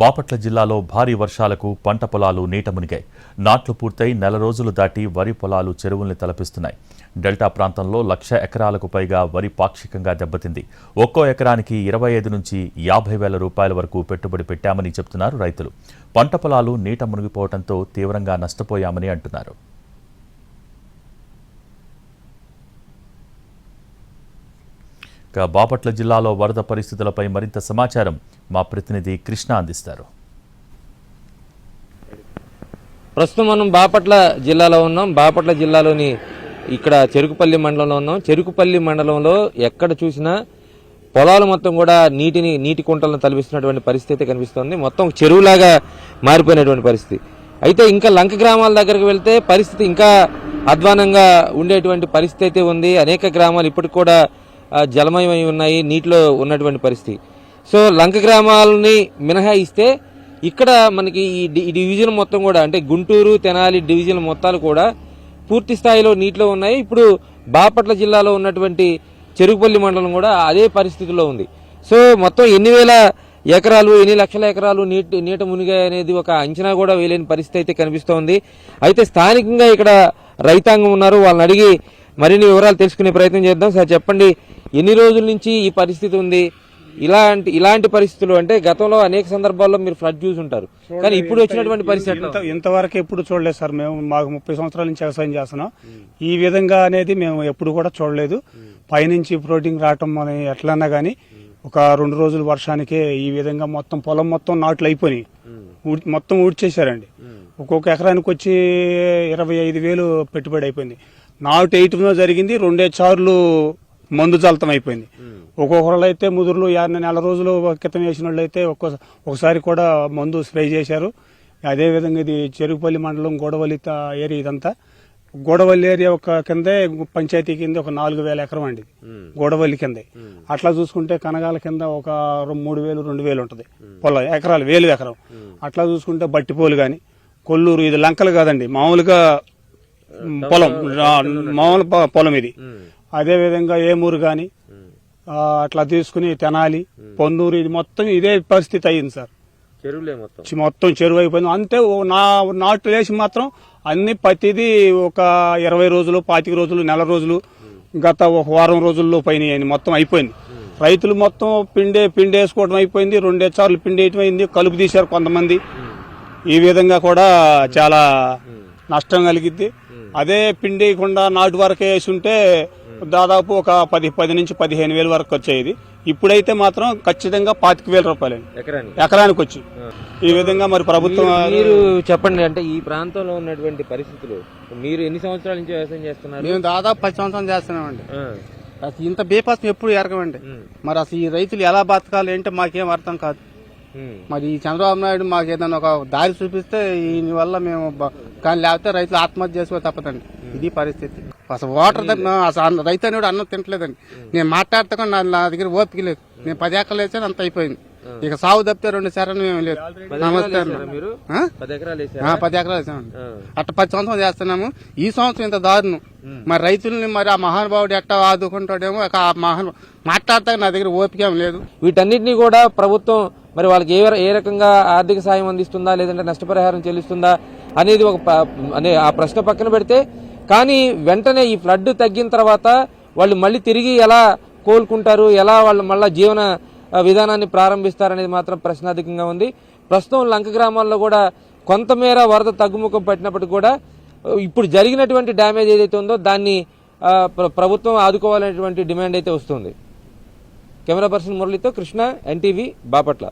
బాపట్ల జిల్లాలో భారీ వర్షాలకు పంట పొలాలు నీట మునిగాయి. నాట్లు పూర్తయి నెల రోజులు దాటి వరి పొలాలు చెరువుల్ని తలపిస్తున్నాయి. డెల్టా ప్రాంతంలో లక్ష ఎకరాలకు పైగా వరి పాక్షికంగా దెబ్బతింది. ఒక్కో ఎకరానికి ఇరవై ఐదు నుంచి యాభై వేల రూపాయల వరకు పెట్టుబడి పెట్టామని చెబుతున్నారు రైతులు. పంట పొలాలు నీట మునిగిపోవడంతో తీవ్రంగా నష్టపోయామని అంటున్నారు. ఇక బాపట్ల జిల్లాలో వరద పరిస్థితులపై మరింత సమాచారం మా ప్రతినిధి కృష్ణ అందిస్తారు. ప్రస్తుతం మనం బాపట్ల జిల్లాలో ఉన్నాం. బాపట్ల జిల్లాలోని ఇక్కడ చెరుకుపల్లి మండలంలో ఉన్నాం. చెరుకుపల్లి మండలంలో ఎక్కడ చూసినా పొలాలు మొత్తం కూడా నీటిని నీటి కుంటలను తలపిస్తున్నటువంటి పరిస్థితి కనిపిస్తోంది. మొత్తం చెరువులాగా మారిపోయినటువంటి పరిస్థితి. అయితే ఇంకా లంక గ్రామాల దగ్గరికి వెళ్తే పరిస్థితి ఇంకా అధ్వానంగా ఉండేటువంటి పరిస్థితి అయితే ఉంది. అనేక గ్రామాలు ఇప్పటికి కూడా జలమయమై ఉన్నాయి నీటిలో ఉన్నటువంటి పరిస్థితి. సో లంక గ్రామాలని మినహాయిస్తే ఇక్కడ మనకి ఈ డి- డివిజన్ మొత్తం కూడా అంటే గుంటూరు తెనాలి డివిజన్ మొత్తాలు కూడా పూర్తి స్థాయిలో నీటిలో ఉన్నాయి. ఇప్పుడు బాపట్ల జిల్లాలో ఉన్నటువంటి చెరుకుపల్లి మండలం కూడా అదే పరిస్థితిలో ఉంది. సో మొత్తం ఎన్ని వేల ఎకరాలు ఎన్ని లక్షల ఎకరాలు నీటి నీట మునిగాయి అనేది ఒక అంచనా కూడా వేయలేని పరిస్థితి అయితే కనిపిస్తోంది. అయితే స్థానికంగా ఇక్కడ రైతాంగం ఉన్నారు. వాళ్ళని అడిగి మరిన్ని వివరాలు తెలుసుకునే ప్రయత్నం చేద్దాం. సార్ చెప్పండి ఎన్ని రోజుల నుంచి ఈ పరిస్థితి ఉంది? ఇలాంటి ఇలాంటి పరిస్థితులు అంటే గతంలో అనేక సందర్భాల్లో మీరు ఫ్లడ్ చూసి ఉంటారు. కానీ ఇప్పుడు వచ్చినటువంటి పరిస్థితి ఇంతవరకు ఎప్పుడు చూడలేదు సార్. మేము మాకు ముప్పై సంవత్సరాల నుంచి వ్యవసాయం చేస్తున్నాం. ఈ విధంగా అనేది మేము ఎప్పుడు కూడా చూడలేదు. పైనుంచి ప్రోటీన్ రావటం అని ఎట్లన్నా కానీ ఒక రెండు రోజుల వర్షానికే ఈ విధంగా మొత్తం పొలం మొత్తం నాట్లు అయిపోయినాయి. మొత్తం ఊడ్చేశారండి. ఒక్కొక్క ఎకరానికి వచ్చి ఇరవై ఐదు వేలు పెట్టుబడి అయిపోయింది. నాటు వేయటంలో జరిగింది రెండే చార్లు మందు చల్లటం అయిపోయింది. ఒక్కొక్కరు అయితే ముదురులు యాభై నెల రోజులు క్రితం వేసిన వాళ్ళు అయితే ఒక్కో ఒకసారి కూడా మందు స్ప్రే చేశారు. అదే విధంగా ఇది చెరుకుపల్లి మండలం గోడవల్లి ఏరియా ఇదంతా. గోడవల్లి ఏరియా ఒక కిందే పంచాయతీ కింద ఒక నాలుగు వేల ఎకరం అండి గోడవల్లి కిందే. అట్లా చూసుకుంటే కనగాల కింద ఒక మూడు వేలు రెండు వేలు ఉంటుంది. పొలం ఎకరాలు వేలు ఎకరం. అట్లా చూసుకుంటే బట్టిపోలు గాని కొల్లూరు ఇది లంకలు కాదండి మామూలుగా పొలం మామూలు పొలం ఇది. అదే విధంగా ఏమూరు గాని ఆ, అట్లా తీసుకుని తెనాలి పొందూరు ఇది మొత్తం ఇదే పరిస్థితి అయ్యింది సార్. చెరువులే మొత్తం. చెరువు అయిపోయింది. అంతే నా నాటు వేసి మాత్రం అన్ని ప్రతిదీ ఒక ఇరవై రోజులు పాతిక రోజులు నెల రోజులు గత ఒక వారం రోజుల్లో పైన అయింది. మొత్తం అయిపోయింది. రైతులు మొత్తం పిండే పిండి వేసుకోవడం అయిపోయింది రెండే సార్లు పిండి వేయటం అయింది కలుపు తీశారు కొంతమంది. ఈ విధంగా కూడా చాలా నష్టం కలిగిద్ది. అదే పిండి వేయకుండా నాటు వరకే వేసి ఉంటే దాదాపు ఒక పది పది నుంచి పదిహేను వేల వరకు వచ్చేది. ఇప్పుడైతే మాత్రం ఖచ్చితంగా పాతిక వేల రూపాయలండి. ఎకరానికి? ఎకరానికి వచ్చి. ఈ విధంగా మరి ప్రభుత్వం మీరు చెప్పండి అంటే ఈ ప్రాంతంలో ఉన్నటువంటి పరిస్థితులు. మీరు ఎన్ని సంవత్సరాల నుంచి వ్యవసాయం చేస్తున్నారు? మేము దాదాపు పది సంవత్సరాలు చేస్తున్నామండి. అసలు ఇంత బేపాసం ఎప్పుడు ఎరగమండి. మరి అసలు ఈ రైతులు ఎలా బతకాలి ఏంటో మాకేం అర్థం కాదు. మరి ఈ చంద్రబాబు నాయుడు మాకు ఏదైనా ఒక దారి చూపిస్తే దీని వల్ల మేము కానీ లేకపోతే రైతులు ఆత్మహత్య చేసుకో తప్పదండి. ఇది పరిస్థితి. అసలు వాటర్ దగ్గర అసలు రైతు అనేవాడు అన్నం తింటలేదండి. నేను మాట్లాడితే కూడా నా- దగ్గర ఓపిక లేదు. నేను పది ఎకరాలు వేసాను అంత అయిపోయింది. ఇక సాగు తప్పితే రెండు సార్లు మేము లేదు. నమస్తే? పది ఎకరాలు వేసామండి. అట్ట పది సంవత్సరాలు చేస్తున్నాము. ఈ సంవత్సరం ఇంత దారుణం. మరి రైతుల్ని మరి ఆ మహానుభావుడు ఎట్టా ఆదుకుంటాడేమో ఆ మహాను మాట్లాడతా నా దగ్గర ఓపిక ఏం లేదు. వీటన్నిటిని కూడా ప్రభుత్వం మరి వాళ్ళకి ఏ ఏ రకంగా ఆర్థిక సాయం అందిస్తుందా లేదంటే నష్టపరిహారం చెల్లిస్తుందా అనేది ఒక అనే ఆ ప్రశ్న పక్కన పెడితే కానీ వెంటనే ఈ ఫ్లడ్ తగ్గిన తర్వాత వాళ్ళు మళ్ళీ తిరిగి ఎలా కోలుకుంటారు ఎలా వాళ్ళు మళ్ళీ జీవన విధానాన్ని ప్రారంభిస్తారనేది మాత్రం ప్రశ్నార్థకంగా ఉంది. ప్రస్తుతం లంక గ్రామాల్లో కూడా కొంతమేర వరద తగ్గుముఖం పట్టినప్పటికీ కూడా ఇప్పుడు జరిగినటువంటి డ్యామేజ్ ఏదైతే ఉందో దాన్ని ప్రభుత్వం ఆదుకోవాలనేటువంటి డిమాండ్ అయితే వస్తుంది. కెమెరా పర్సన్ మురళితో కృష్ణ ఎన్టీవీ బాపట్ల.